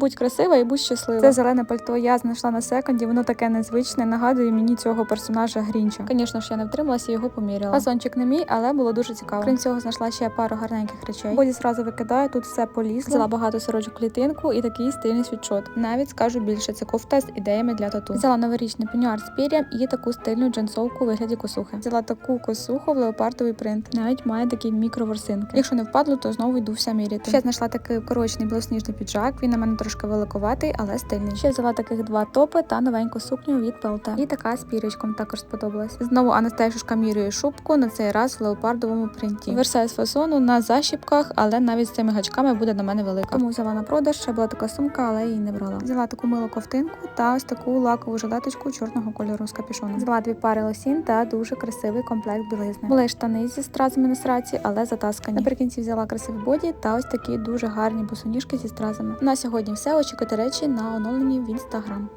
Будь красива і будь щаслива. Це зелене пальто я знайшла на секонді, воно таке незвичне, нагадує мені цього персонажа Грінча. Звісно ж, я не втрималася і його поміряла. Фасончик не мій, але було дуже цікаво. Крім цього, знайшла ще пару гарненьких речей. Боді зразу викидаю, тут все полізло. Взяла багато сорочок клітинку і такий стильний світшот. Навіть скажу більше, це кофта з ідеями для тату. Взяла новорічний пенюар з пір'ям і таку стильну джинсовку у вигляді косухи. Взяла таку косуху в леопардовий принт. Навіть має такі мікроворсинки. Якщо не впадло, то знову йду вся міряти. Ще знайшла такий укорочений білосніжний піджак. Він на мене трошки великоватий, але стильний. Ще взяла таких два топи та новеньку сукню від ПЛТ. І така з пірячком також сподобалась. Знову Анастейшушка міряє шубку на цей раз в леопардовому принті. Версайз фасону на защіпках, але навіть з цими гачками буде на мене велика. Тому взяла на продаж. Ще була така сумка, але її не брала. Взяла таку милу ковтинку та ось таку лакову жилеточку чорного кольору з капюшоном. Взяла дві пари лосін та дуже красивий комплект білизни. Були штани зі стразами на сраці, але затаскані. Наприкінці взяла красивий боді та ось такі дуже гарні босоніжки зі стразами. На сьогодні все. Очікуйте речі на оновленні в інстаграм.